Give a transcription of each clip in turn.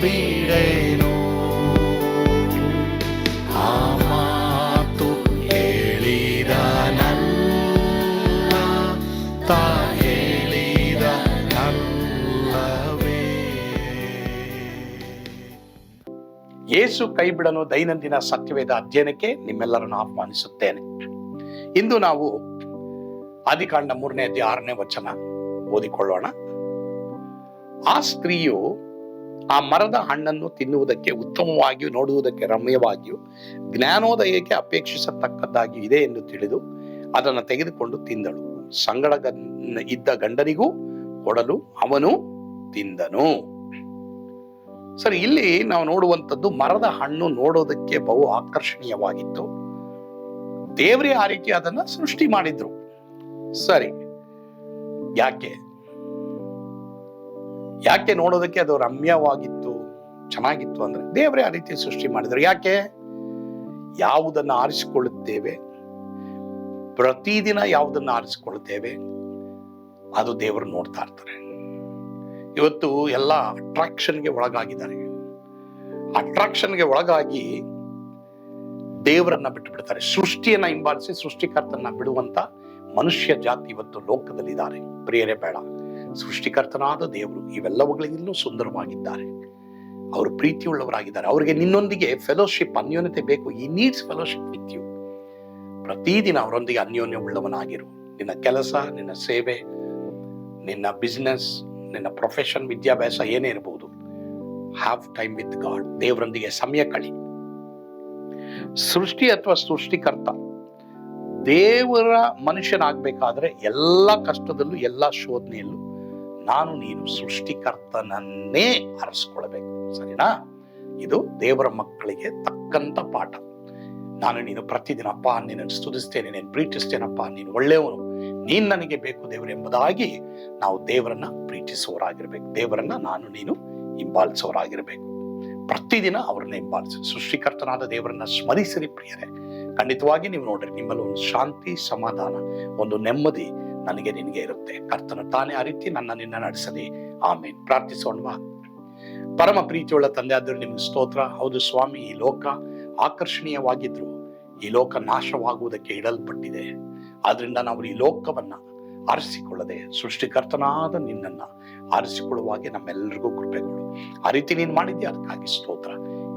ಬಿಡೇನು ಆ ಮಾತು ಹೇಳಿದ ನನ್ನ ತಾ ಹೇಳಿದ ನಲ್ಲವೇ? ಯೇಸು ಕೈ ದೈನಂದಿನ ಸತ್ಯವೇದ ಅಧ್ಯಯನಕ್ಕೆ ನಿಮ್ಮೆಲ್ಲರನ್ನು ಆಹ್ವಾನಿಸುತ್ತೇನೆ. ಇಂದು ನಾವು ಆದಿಕಾಂಡ ಮೂರನೇ ಅಧ್ಯಾಯ ಆರನೇ ವಚನ ಓದಿಕೊಳ್ಳೋಣ. ಆ ಸ್ತ್ರೀಯು ಆ ಮರದ ಹಣ್ಣನ್ನು ತಿನ್ನುವುದಕ್ಕೆ ಉತ್ತಮವಾಗಿಯೂ ನೋಡುವುದಕ್ಕೆ ರಮ್ಯವಾಗಿಯೂ ಜ್ಞಾನೋದಯಕ್ಕೆ ಅಪೇಕ್ಷಿಸತಕ್ಕದ್ದಾಗಿ ಇದೆ ಎಂದು ತಿಳಿದು ಅದನ್ನು ತೆಗೆದುಕೊಂಡು ತಿಂದಳು. ಸಂಗಡ ಇದ್ದ ಗಂಡನಿಗೂ ಕೊಡಲು ಅವನು ತಿಂದನು. ಸರಿ, ಇಲ್ಲಿ ನಾವು ನೋಡುವಂಥದ್ದು ಮರದ ಹಣ್ಣು ನೋಡೋದಕ್ಕೆ ಬಹು ಆಕರ್ಷಣೀಯವಾಗಿತ್ತು. ದೇವರೇ ಆ ರೀತಿ ಅದನ್ನ ಸೃಷ್ಟಿ ಮಾಡಿದ್ರು. ಸರಿ, ಯಾಕೆ? ಯಾಕೆ ನೋಡೋದಕ್ಕೆ ಅದು ರಮ್ಯವಾಗಿತ್ತು, ಚೆನ್ನಾಗಿತ್ತು ಅಂದ್ರೆ ದೇವರೇ ಆ ರೀತಿ ಸೃಷ್ಟಿ ಮಾಡಿದ್ರು. ಯಾಕೆ? ಯಾವುದನ್ನು ಆರಿಸಿಕೊಳ್ಳುತ್ತೇವೆ? ಪ್ರತಿದಿನ ಯಾವುದನ್ನು ಆರಿಸಿಕೊಳ್ಳುತ್ತೇವೆ? ಅದು ದೇವರು ನೋಡ್ತಾ ಇರ್ತಾರೆ. ಇವತ್ತು ಎಲ್ಲ ಅಟ್ರಾಕ್ಷನ್ಗೆ ಒಳಗಾಗಿದ್ದಾರೆ. ಅಟ್ರಾಕ್ಷನ್ಗೆ ಒಳಗಾಗಿ ದೇವರನ್ನ ಬಿಟ್ಟು ಬಿಡ್ತಾರೆ ಸೃಷ್ಟಿಯನ್ನ ಹಿಂಬಾಲಿಸಿ ಸೃಷ್ಟಿಕರ್ತನ ಬಿಡುವಂತ ಮನುಷ್ಯ ಜಾತಿ ಇವತ್ತು ಲೋಕದಲ್ಲಿದ್ದಾರೆ. ಪ್ರಿಯರೇ, ಬೇಡ. ಸೃಷ್ಟಿಕರ್ತನಾದ ದೇವರು ಇವೆಲ್ಲವುಗಳಿಗಿನ್ನೂ ಸುಂದರವಾಗಿದ್ದಾರೆ. ಅವರು ಪ್ರೀತಿಯುಳ್ಳವರಾಗಿದ್ದಾರೆ. ಅವರಿಗೆ ನಿನ್ನೊಂದಿಗೆ ಫೆಲೋಶಿಪ್ ಅನ್ಯೋನ್ಯತೆ ಬೇಕು. ಈ ನೀಡ್ಸ್ ಫೆಲೋಶಿಪ್ ವಿತ್ ಪ್ರತಿದಿನ ಅವರೊಂದಿಗೆ ಅನ್ಯೋನ್ಯ ಉಳ್ಳವನಾಗಿರು. ನಿನ್ನ ಕೆಲಸ, ನಿನ್ನ ಸೇವೆ, ನಿನ್ನ ಬಿಸ್ನೆಸ್ ನಿನ್ನ ಪ್ರೊಫೆಷನ್ ವಿದ್ಯಾಭ್ಯಾಸ ಏನೇ ಇರಬಹುದು ಹ್ಯಾವ್ ಟೈಮ್ ವಿತ್ ಗಾಡ್ ದೇವರೊಂದಿಗೆ ಸಮಯ ಕಳಿ. ಸೃಷ್ಟಿ ಅಥವಾ ಸೃಷ್ಟಿಕರ್ತ ದೇವರ ಮನುಷ್ಯನಾಗಬೇಕಾದ್ರೆ ಎಲ್ಲ ಕಷ್ಟದಲ್ಲೂ, ಎಲ್ಲ ಶೋಧನೆಯಲ್ಲೂ ನಾನು ನೀನು ಸೃಷ್ಟಿಕರ್ತನನ್ನೇ ಅರಸ್ಕೊಳ್ಬೇಕು. ಸರಿನಾ? ಇದು ದೇವರ ಮಕ್ಕಳಿಗೆ ತಕ್ಕಂತ ಪಾಠ. ನಾನು ನೀನು ಪ್ರತಿದಿನ ಅಪ್ಪ ನಿನ್ನ ಸ್ತುತಿಸ್ತೇನೆ, ನೀನು ಪ್ರೀತಿಸ್ತೇನಪ್ಪ, ನೀನು ಒಳ್ಳೆಯವನು. ನೀನ್ ನನಗೆ ಬೇಕು ದೇವರು ಎಂಬುದಾಗಿ ನಾವು ದೇವರನ್ನ ಪ್ರೀತಿಸುವವರಾಗಿರ್ಬೇಕು. ದೇವರನ್ನ ನಾನು ನೀನು ಹಿಂಬಾಲಿಸುವವರಾಗಿರ್ಬೇಕು. ಪ್ರತಿದಿನ ಅವರನ್ನ ಹಿಂಬಾಲಿಸಿ. ಸೃಷ್ಟಿಕರ್ತನಾದ ದೇವರನ್ನ ಸ್ಮರಿಸಿರಿ ಪ್ರಿಯರೇ. ಖಂಡಿತವಾಗಿ ನೀವು ನೋಡ್ರಿ ನಿಮ್ಮಲ್ಲಿ ಒಂದು ಶಾಂತಿ, ಸಮಾಧಾನ, ಒಂದು ನೆಮ್ಮದಿ ನನಗೆ ನಿನಗೆ ಇರುತ್ತೆ. ಕರ್ತನ ತಾನೇ ಆ ರೀತಿ ನನ್ನ ನಿನ್ನ ನಡೆಸಲಿ. ಆಮೇನ್. ಪ್ರಾರ್ಥಿಸೋಣವಾ. ಪರಮ ಪ್ರೀತಿಯುಳ್ಳ ತಂದೆ ಆದರೂ ನಿಮ್ಗೆ ಸ್ತೋತ್ರ. ಹೌದು ಸ್ವಾಮಿ, ಈ ಲೋಕ ಆಕರ್ಷಣೀಯವಾಗಿದ್ರು. ಈ ಲೋಕ ನಾಶವಾಗುವುದಕ್ಕೆ ಇಡಲ್ಪಟ್ಟಿದೆ. ಆದ್ರಿಂದ ನಾವು ಈ ಲೋಕವನ್ನ ಆರಿಸಿಕೊಳ್ಳದೆ, ಸೃಷ್ಟಿಕರ್ತನಾದ ನಿನ್ನನ್ನ ಆರಿಸಿಕೊಳ್ಳುವಾಗೆ ನಮ್ಮೆಲ್ಲರಿಗೂ ಕೃಪೆಗಳು ಆ ರೀತಿ ನೀನು ಮಾಡಿದ್ಯಾ? ಅದಕ್ಕಾಗಿ ಸ್ತೋತ್ರ.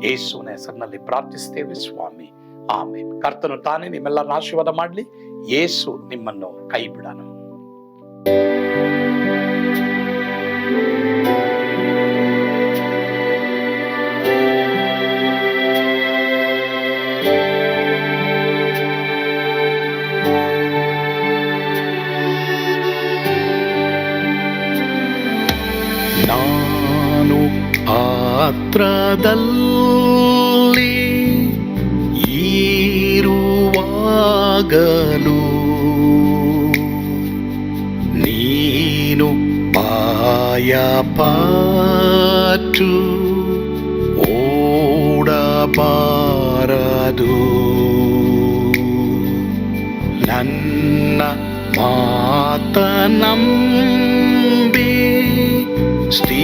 ಯೇಸುವಿನ ಹೆಸರಿನಲ್ಲಿ ಪ್ರಾರ್ಥಿಸ್ತೇವೆ ಸ್ವಾಮಿ. ಆಮೇಲೆ ಕರ್ತನು ತಾನೇ ನಿಮ್ಮೆಲ್ಲರನ್ನ ಆಶೀರ್ವಾದ ಮಾಡಲಿ. ಯೇಸು ನಿಮ್ಮನ್ನು ಕೈ ಬಿಡನು ನಾನು ಆತ್ರದಲ್ಲಿ ಈರುವಾಗಲು പായാപ്പാറ്റു ഓടപാറതു നന്ന മാതനമ്പി സ്ഥിരവാഗിരു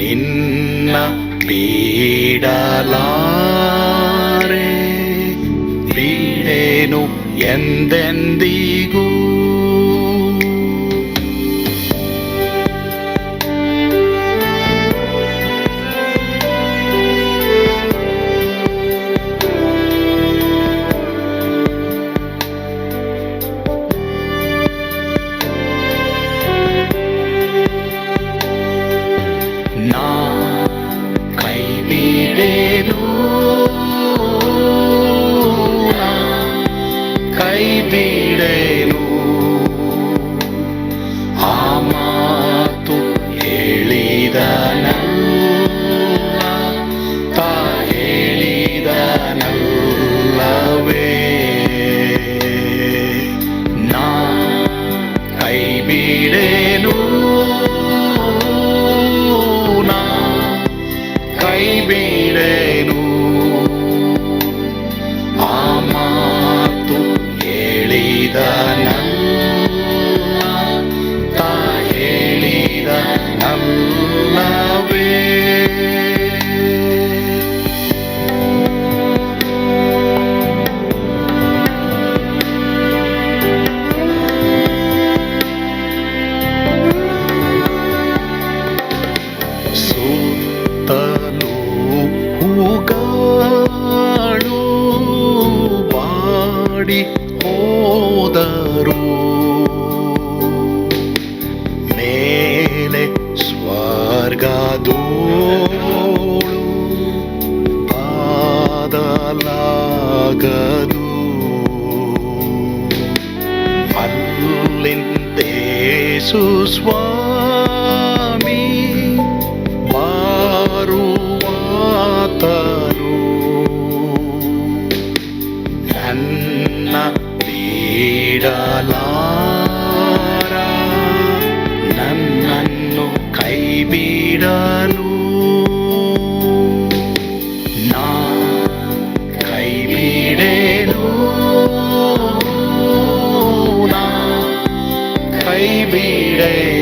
നിന്ന പീഡലാ ಬೀಡೇನು சுவாமி ಮಾರುವಾತನು ನನ್ನ ಬೀಡಲಾ baby day.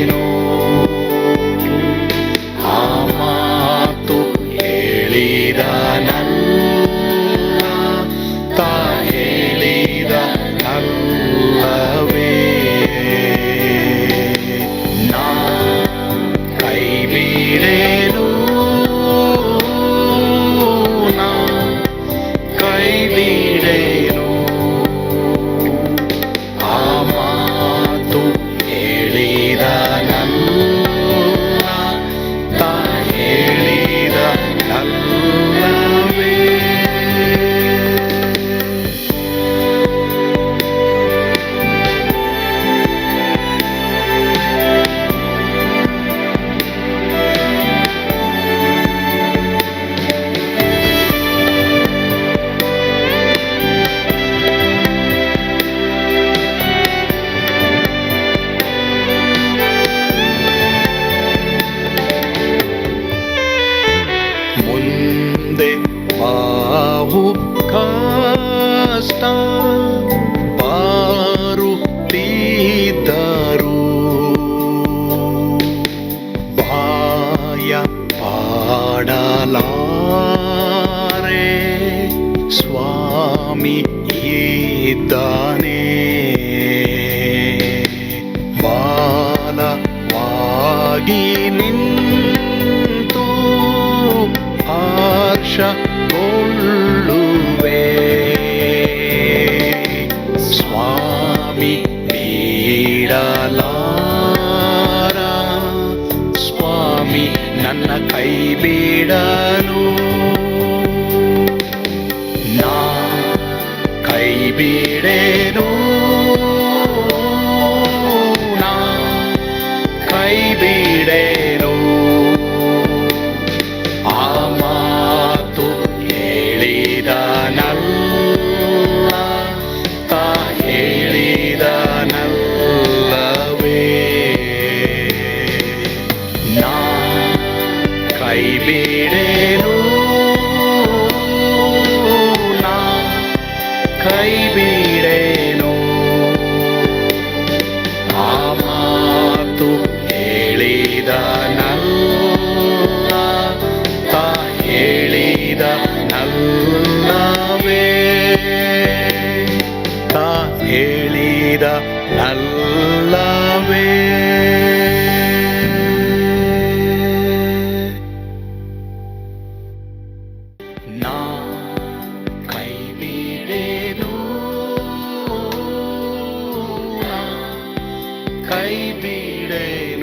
ಕಷ್ಟ ಪಾರುತ್ತಿದ್ದರು ಬಾಯ ಪಾಡಲಾರೆ ಸ್ವಾಮಿ ಇದ್ದಾನೆ. ಬಾಲವಾಗಿ ನಿಂತು ಆಕ್ಷ ಬಿಡಲಾರ? ಸ್ವಾಮಿ ನನ್ನ ಕೈ ಬಿಡಲು. ನಾ ಕೈ ಬಿಡೇನು? செய்தா நல்லாவே. கைவிடேனோ.